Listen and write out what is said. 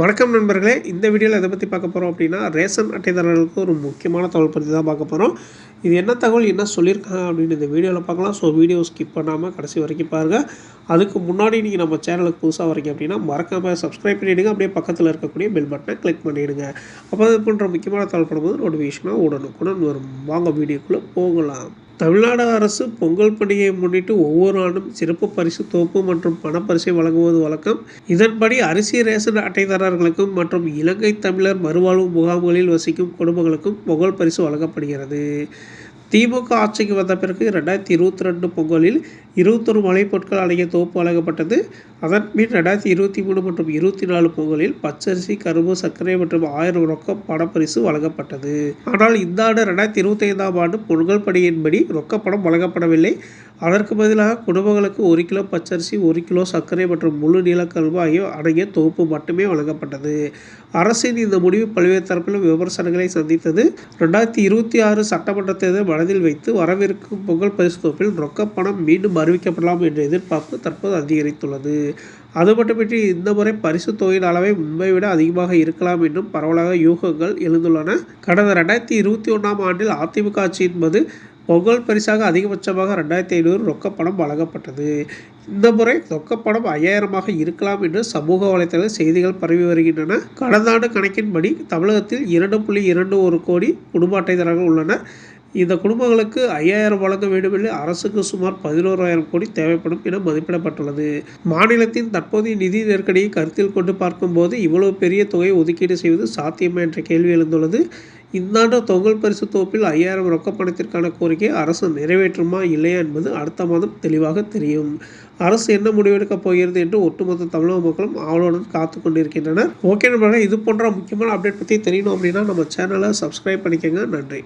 வணக்கம் நண்பர்களே. இந்த வீடியோவில் எதை பற்றி பார்க்க போகிறோம் அப்படின்னா ரேஷன் அட்டைதாரர்களுக்கு ஒரு முக்கியமான தகவல் பற்றி தான் பார்க்க போகிறோம் இது என்ன தகவல் என்ன சொல்லியிருக்காங்க அப்படின்னு இந்த வீடியோவில் பார்க்கலாம். ஸோ வீடியோ ஸ்கிப் பண்ணாமல் கடைசி வரைக்கும் பாருங்கள் அதுக்கு முன்னாடி நீங்கள் நம்ம சேனலுக்கு புதுசாக வரீங்க அப்படின்னா மறக்காமல் சப்ஸ்கிரைப் பண்ணிவிடுங்க அப்படியே பக்கத்தில் இருக்கக்கூடிய பெல் பட்டனை கிளிக் பண்ணிவிடுங்க அப்போ அது போன்ற முக்கியமான தகவல் படும்போது நோட்டிஃபிகேஷனாக உடனுக்குடன் வரும். வாங்க வீடியோக்குள்ளே போகலாம். தமிழ்நாடு அரசு பொங்கல் பண்டிகையை முன்னிட்டு ஒவ்வொரு ஆண்டும் சிறப்பு பரிசு தொகுப்பு மற்றும் பணப்பரிசை வழங்குவது வழக்கம். இதன்படி அரிசி ரேஷன் அட்டைதாரர்களுக்கும் மற்றும் இலங்கை தமிழர் மறுவாழ்வு முகாம்களில் வசிக்கும் குடும்பங்களுக்கும் பொங்கல் பரிசு வழங்கப்படுகிறது. திமுக ஆட்சிக்கு வந்த பிறகு ரெண்டாயிரத்தி இருபத்தி ரெண்டு பொங்கலில் இருபத்தொரு மலை பொருட்கள் அடங்கிய தொகுப்பு வழங்கப்பட்டது. அதன் பின் ரெண்டாயிரத்தி இருபத்தி மூணு மற்றும் இருபத்தி நாலு பொங்கலில் பச்சரிசி கரும்பு சர்க்கரை மற்றும் ஆயிரம் ரொக்கம் பணப்பரிசு வழங்கப்பட்டது. ஆனால் இந்த ஆண்டு ரெண்டாயிரத்தி இருபத்தி ஐந்தாம் ஆண்டு பொங்கல் பணியின்படி ரொக்கப்பணம் வழங்கப்படவில்லை. அதற்கு பதிலாக குடும்பங்களுக்கு ஒரு கிலோ பச்சரிசி ஒரு கிலோ சர்க்கரை மற்றும் முழு நீலக்கரும்பு ஆகிய அடங்கிய தொகுப்பு மட்டுமே வழங்கப்பட்டது. அரசின் இந்த முடிவு பல்வேறு தரப்பிலும் விமர்சனங்களை சந்தித்தது. ரெண்டாயிரத்தி இருபத்தி ஆறு சட்டமன்ற தேர்தல் மனதில் வைத்து வரவிருக்கும் பொங்கல் பரிசு தொகுப்பில் பணம் மீண்டும் அறிவிக்கப்படலாம் என்ற எதிர்பார்ப்பு தற்போது அதிகரித்துள்ளது. அது மட்டுமின்றி இந்த முறை பரிசு தொகையின் அளவை முன்பை விட அதிகமாக இருக்கலாம் என்றும் பரவலாக யூகங்கள் எழுந்துள்ளன. கடந்த ரெண்டாயிரத்தி இருபத்தி ஒன்றாம் ஆண்டில் அதிமுக ஆட்சி என்பது பொங்கல் பரிசாக அதிகபட்சமாக ரெண்டாயிரத்தி ஐநூறு ரொக்கப்பணம் வழங்கப்பட்டது. இந்த முறை ரொக்கப்பணம் ஐயாயிரமாக இருக்கலாம் என்று சமூக வலைத்தள செய்திகள் பரவி வருகின்றன. கடந்த ஆண்டு கணக்கின்படி தமிழகத்தில் இரண்டு புள்ளி இரண்டு ஒரு கோடி குடும்ப அட்டைதாரர்கள் உள்ளனர். இந்த குடும்பங்களுக்கு ஐயாயிரம் வழங்க வேண்டுமெனில் அரசுக்கு சுமார் பதினோராயிரம் கோடி தேவைப்படும் என மதிப்பிடப்பட்டுள்ளது. மாநிலத்தின் தற்போதைய நிதி நெருக்கடியை கருத்தில் கொண்டு பார்க்கும்போது இவ்வளவு பெரிய தொகையை ஒதுக்கீடு செய்வது சாத்தியமா என்ற கேள்வி எழுந்துள்ளது. இந்த ஆண்டு தொங்கல் பரிசு தொகுப்பில் ஐயாயிரம் ரொக்க பணத்திற்கான கோரிக்கை அரசு நிறைவேற்றுமா இல்லையா என்பது அடுத்த மாதம் தெளிவாக தெரியும். அரசு என்ன முடிவெடுக்கப் போகிறது என்று ஒட்டுமொத்த தமிழக மக்களும் ஆவலுடன் காத்து கொண்டிருக்கின்றனர். ஓகே நண்பர்களே இது போன்ற முக்கியமான அப்டேட் பற்றி தெரியணும் அப்படின்னா நம்ம சேனலை சப்ஸ்கிரைப் பண்ணிக்கோங்க. நன்றி.